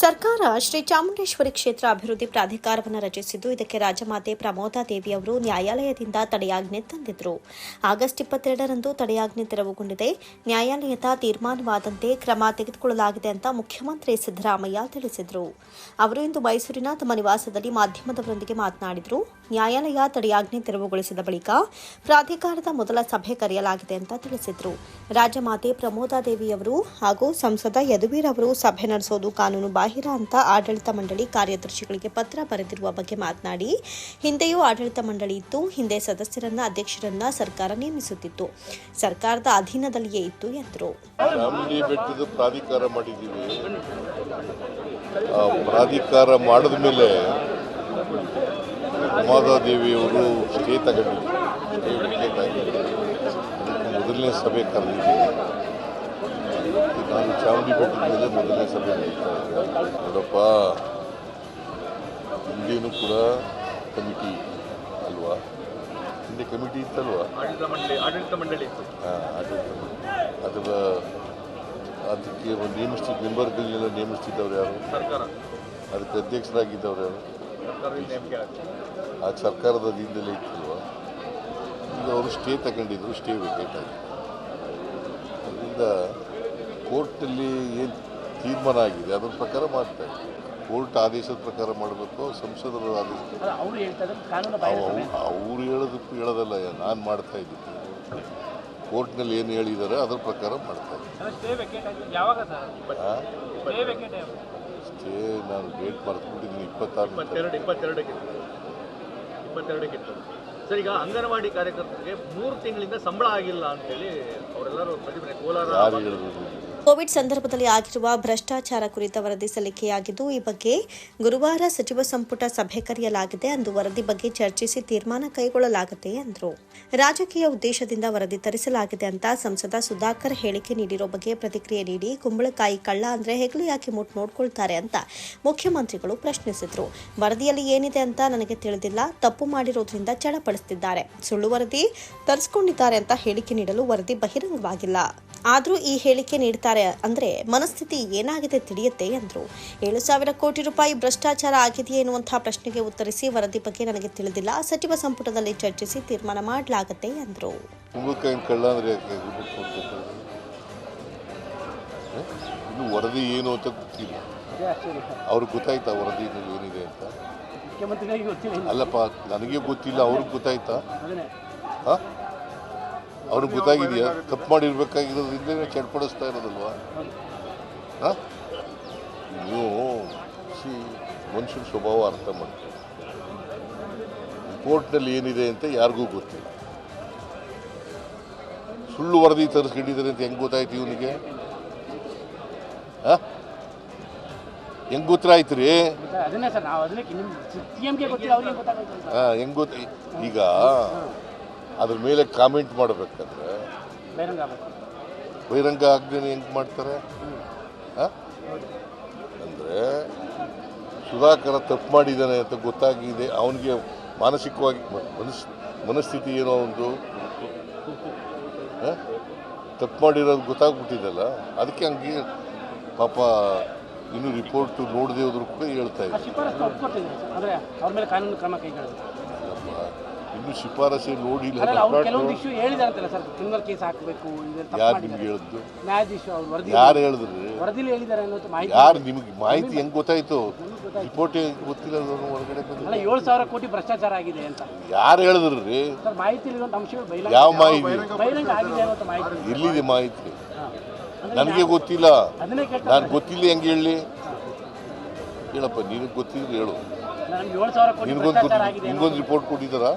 ಸರ್ಕಾರ ಶ್ರೀ ಚಾಮುಂಡೇಶ್ವರಿ ಕ್ಷೇತ್ರ ಅಭಿವೃದ್ಧಿ ಪ್ರಾಧಿಕಾರವನ್ನು ರಚಿಸಿದ್ದು, ಇದಕ್ಕೆ ರಾಜಮಾತೆ ಪ್ರಮೋದಾ ದೇವಿ ಅವರು ನ್ಯಾಯಾಲಯದಿಂದ ತಡೆಯಾಜ್ಞೆ ತಂದಿದ್ರು. ಆಗಸ್ಟ್ ಇಪ್ಪತ್ತೆರಡರಂದು ತಡೆಯಾಜ್ಞೆ ತೆರವುಗೊಂಡಿದೆ. ನ್ಯಾಯಾಲಯದ ತೀರ್ಮಾನವಾದಂತೆ ಕ್ರಮ ತೆಗೆದುಕೊಳ್ಳಲಾಗಿದೆ ಅಂತ ಮುಖ್ಯಮಂತ್ರಿ ಸಿದ್ದರಾಮಯ್ಯ ತಿಳಿಸಿದರು. ಅವರು ಇಂದು ಮೈಸೂರಿನ ತಮ್ಮ ನಿವಾಸದಲ್ಲಿ ಮಾಧ್ಯಮದವರೊಂದಿಗೆ ಮಾತನಾಡಿದರು. ನ್ಯಾಯಾಲಯ ತಡೆಯಾಜ್ಞೆ ತೆರವುಗೊಳಿಸಿದ ಬಳಿಕ ಪ್ರಾಧಿಕಾರದ ಮೊದಲ ಸಭೆ ಕರೆಯಲಾಗಿದೆ ಅಂತ ತಿಳಿಸಿದರು. ರಾಜಮಾತೆ ಪ್ರಮೋದಾ ದೇವಿಯವರು ಹಾಗೂ ಸಂಸದ ಯದುವೀರ್ ಅವರು ಸಭೆ ನಡೆಸೋದು ಕಾನೂನು ಬಾಹಿರ ಅಂತ ಆಡಳಿತ ಮಂಡಳಿ ಕಾರ್ಯದರ್ಶಿಗಳಿಗೆ ಪತ್ರ ಬರೆದಿರುವ ಬಗ್ಗೆ ಮಾತನಾಡಿ, ಹಿಂದೆಯೂ ಆಡಳಿತ ಮಂಡಳಿ ಇತ್ತು, ಹಿಂದೆ ಸದಸ್ಯರನ್ನ, ಅಧ್ಯಕ್ಷರನ್ನ ಸರ್ಕಾರ ನೇಮಿಸುತ್ತಿತ್ತು. ಸರ್ಕಾರದ ಅಧೀನದಲ್ಲಿಯೇ ಇತ್ತು ಎಂದರು. ಪ್ರಾಧಿಕಾರ ಮಾಡಿದ್ದೀವಿ. ಪ್ರಾಧಿಕಾರ ಮಾಡಿದ ಮೇಲೆ ಮೊದಲನೇ ಸಭೆ ಕರೆದಿದ್ದೀವಿ. ನಾನು ಚಾವಣಿ ಬೆಟ್ಟದ ಮೇಲೆ ಮೊದಲನೇ ಸಭೆ ನಡೀತಾ ಇದೆ ನೋಡಪ್ಪ ಹಿಂದೇನು ಕೂಡ ಕಮಿಟಿ ಅಲ್ವಾ ಹಿಂದೆ ಕಮಿಟಿ ಇತ್ತಲ್ವಾ ಆಡಳಿತ ಮಂಡಳಿ ಆ, ಆಡಳಿತ. ಅದರ ಅದಕ್ಕೆ ಒಂದು ನೇಮಿಸ್ತಿದ್ದ ಮೆಂಬರ್ಗಳನ್ನೆಲ್ಲ ನೇಮಿಸ್ತಿದ್ದವ್ರು ಯಾರು? ಅದಕ್ಕೆ ಅಧ್ಯಕ್ಷರಾಗಿದ್ದವ್ರು ಯಾರು? ಆ ಸರ್ಕಾರದ ಅಧೀನದಲ್ಲೇ ಇತ್ತಲ್ವ? ಈಗ ಅವರು ಸ್ಟೇ ತಗೊಂಡಿದ್ರು ಸ್ಟೇ ವೇಕೇಟ್ ಆಗಿದೆ. ಅದರಿಂದ ಕೋರ್ಟಲ್ಲಿ ಏನು ತೀರ್ಮಾನ ಆಗಿದೆ ಅದ್ರ ಪ್ರಕಾರ ಮಾಡ್ತಾರೆ ಕೋರ್ಟ್ ಆದೇಶದ ಪ್ರಕಾರ ಮಾಡಬೇಕು ಸಂಸದರ ಆದೇಶ ಅಲ್ಲ ಅವರು ಹೇಳೋದಕ್ಕೂ ಹೇಳೋದಲ್ಲ ನಾನು ಮಾಡ್ತಾ ಇದ್ದೀನಿ. ಕೋರ್ಟ್ನಲ್ಲಿ ಏನು ಹೇಳಿದ್ದಾರೆ ಅದ್ರ ಪ್ರಕಾರ ಮಾಡ್ತಾ ಇದ್ದೀನಿ. ಸ್ಟೇ ನಾನು ಡೇಟ್ ಮರೆತುಬಿಟ್ಟಿದ್ದೀನಿ ಇಪ್ಪತ್ತಾರು ಸರ್ ಈಗ ಅಂಗನವಾಡಿ ಕಾರ್ಯಕರ್ತರಿಗೆ ಮೂರು ತಿಂಗಳಿಂದ ಸಂಬಳ ಆಗಿಲ್ಲ ಅಂತೇಳಿ ಅವರೆಲ್ಲರೂ ಪ್ರತಿಭಟನೆ. ಕೋಲಾರ ಯಾರು ಹೇಳಿದ್ರು? ಕೋವಿಡ್ ಸಂದರ್ಭದಲ್ಲಿ ಆಗಿರುವ ಭ್ರಷ್ಟಾಚಾರ ಕುರಿತ ವರದಿ ಸಲ್ಲಿಕೆಯಾಗಿದ್ದು, ಈ ಬಗ್ಗೆ ಗುರುವಾರ ಸಚಿವ ಸಂಪುಟ ಸಭೆ ಕರೆಯಲಾಗಿದೆ. ಅಂದು ವರದಿ ಬಗ್ಗೆ ಚರ್ಚಿಸಿ ತೀರ್ಮಾನ ಕೈಗೊಳ್ಳಲಾಗುತ್ತೆ ಎಂದರು. ರಾಜಕೀಯ ಉದ್ದೇಶದಿಂದ ವರದಿ ತರಿಸಲಾಗಿದೆ ಅಂತ ಸಂಸದ ಸುಧಾಕರ್ ಹೇಳಿಕೆ ನೀಡಿರೋ ಬಗ್ಗೆ ಪ್ರತಿಕ್ರಿಯೆ ನೀಡಿ, ಕುಂಬಳಕಾಯಿ ಕಳ್ಳ ಅಂದ್ರೆ ಹೆಗಲು ಯಾಕೆ ಮುಟ್ ನೋಡ್ಕೊಳ್ತಾರೆ ಅಂತ ಮುಖ್ಯಮಂತ್ರಿಗಳು ಪ್ರಶ್ನಿಸಿದ್ರು. ವರದಿಯಲ್ಲಿ ಏನಿದೆ ಅಂತ ನನಗೆ ತಿಳಿದಿಲ್ಲ. ತಪ್ಪು ಮಾಡಿರೋದ್ರಿಂದ ಚಡಪಡಿಸುತ್ತಿದ್ದಾರೆ ಸುಳ್ಳು ವರದಿ ತರಿಸಿಕೊಂಡಿದ್ದಾರೆ ಅಂತ ಹೇಳಿಕೆ ನೀಡಲು ವರದಿ ಬಹಿರಂಗವಾಗಿಲ್ಲ. ಆದರೂ ಈ ಹೇಳಿಕೆ ನೀಡ್ತಾರೆ ಅಂದರೆ ಮನಸ್ಥಿತಿ ಏನಾಗಿದೆ ತಿಳಿಯುತ್ತೆ ಎಂದರು ಏಳು ಸಾವಿರ ಕೋಟಿ ರೂಪಾಯಿ ಭ್ರಷ್ಟಾಚಾರ ಆಗಿದೆಯೇ ಎನ್ನುವಂತಹ ಪ್ರಶ್ನೆಗೆ ಉತ್ತರಿಸಿ ವರದಿ ಬಗ್ಗೆ ನನಗೆ ತಿಳಿದಿಲ್ಲ. ಸಚಿವ ಸಂಪುಟದಲ್ಲಿ ಚರ್ಚಿಸಿ ತೀರ್ಮಾನ ಮಾಡಲಾಗುತ್ತೆ ಎಂದರು ವರದಿ ಏನು ಅಂತ ಗೊತ್ತಿಲ್ಲ. ಅವ್ರಿಗೆ ಗೊತ್ತಾಯ್ತಾ ವರದಿ ಏನಿದೆ ಅಂತ? ಅಲ್ಲಪ್ಪ ನನಗೆ ಗೊತ್ತಿಲ್ಲ ಅವ್ರಿಗೆ ಗೊತ್ತಾಯ್ತಾ? ಹಾಂ? ಅವ್ರಿಗೆ ಗೊತ್ತಾಗಿದೆಯಾ? ತಪ್ಪು ಮಾಡಿರ್ಬೇಕಾಗಿರೋದ್ರಿಂದ ಚಡ್ಪಡಿಸ್ತಾ ಇರೋದಲ್ವಾ? ಹಾಂ? ನೀವು ಸಿ ಮನುಷ್ಯನ ಸ್ವಭಾವ ಅರ್ಥ ಮಾಡ್ತೀವಿ ಕೋರ್ಟ್ನಲ್ಲಿ ಏನಿದೆ ಅಂತ ಯಾರಿಗೂ ಗೊತ್ತಿಲ್ಲ. ಸುಳ್ಳು ವರದಿ ತರಿಸ್ಕೊಂಡಿದ್ದಾರೆ ಅಂತ ಹೆಂಗೆ ಗೊತ್ತಾಯ್ತು ಇವನಿಗೆ? ಹಾಂ? ಹೆಂಗೆ ಗೊತ್ತಾಯ್ತು ರೀ? ಹಾಂ ಹೆಂಗೆ ಗೊತ್ತ ಈಗ ಅದ್ರ ಮೇಲೆ ಕಾಮೆಂಟ್ ಮಾಡಬೇಕಾದ್ರೆ ಬಹಿರಂಗ ಆಗ್ನೇ ಆಗದೇನೆ ಹೆಂಗೆ ಮಾಡ್ತಾರೆ? ಅಂದರೆ ಸುಧಾಕರ ತಪ್ಪು ಮಾಡಿದ್ದಾನೆ ಅಂತ ಗೊತ್ತಾಗಿದೆ. ಅವನಿಗೆ ಮಾನಸಿಕವಾಗಿ ಮನಸ್ ಮನಸ್ಥಿತಿ ಏನೋ ಒಂದು? ತಪ್ಪು ಮಾಡಿರೋದು ಗೊತ್ತಾಗ್ಬಿಟ್ಟಿದೆಲ್ಲ? ಅದಕ್ಕೆ ಹಂಗೆ ಪಾಪ ಇನ್ನು ರಿಪೋರ್ಟ್ ನೋಡದೇ ಹೋದ್ರು ಕೂಡ ಹೇಳ್ತಾ ಇದ್ದಾರೆ. ಇನ್ನು ಶಿಫಾರಸೆ ನೋಡಿಲ್ಲ ಕೆಲವೊಂದು ಇಶ್ಯೂ ಹೇಳಿದಾರಂತಲ್ಲ ಸರ್ ಕ್ರಿಮಿನಲ್ ಕೇಸ್ ಹಾಕಬೇಕು ಇದು ತಪ್ಪು ಯಾರು ನಿಮ್ಗೆ ಹೇಳಿದ್ದು ನ್ಯಾಯಾಧೀಶ ಅವ್ರು ವರದಿ ಯಾರು ಹೇಳಿದ್ರಿ? ವರದಿಲಿ ಹೇಳಿದ್ದಾರೆ ಅನ್ನೋದು ಮಾಹಿತಿ ಯಾರು ನಿಮಗೆ ಮಾಹಿತಿ ಹೆಂಗ್ ಗೊತ್ತಾಯ್ತು? ರಿಪೋರ್ಟ್ ಗೊತ್ತಿಲ್ಲ ಹೊರಗಡೆ ಅಲ್ಲ ಏಳು ಸಾವಿರ ಕೋಟಿ ಭ್ರಷ್ಟಾಚಾರ ಆಗಿದೆ ಅಂತ. ಯಾರು ಹೇಳಿದ್ರಿ ಸರ್ ಮಾಹಿತಿ ಇರುವಂಥ ಅಂಶಗಳು ಬಹಿರಂಗ ಯಾವ ಮಾಹಿತಿ? ಬಹಿರಂಗ ಆಗಿದೆ ಅನ್ನೋ ಮಾಹಿತಿ ಎಲ್ಲಿದೆ ಮಾಹಿತಿ? ನನಗೆ ಗೊತ್ತಿಲ್ಲ. ನಾನು ಗೊತ್ತಿಲ್ಲ ಹೆಂಗೆ ಹೇಳಿ? ಹೇಳಪ್ಪ ನೀನು ಗೊತ್ತಿದ್ರೆ ಹೇಳು. ನಮ್ಗೆ ಏಳು ಸಾವಿರ ಕೋಟಿ ನಿನಗೊಂದು ಭ್ರಷ್ಟಾಚಾರ ಆಗಿದೆ ಅನ್ನೋ- ನಿನಗೊಂದು ರಿಪೋರ್ಟ್ ಕೊಟ್ಟಿದ್ದಾರಾ?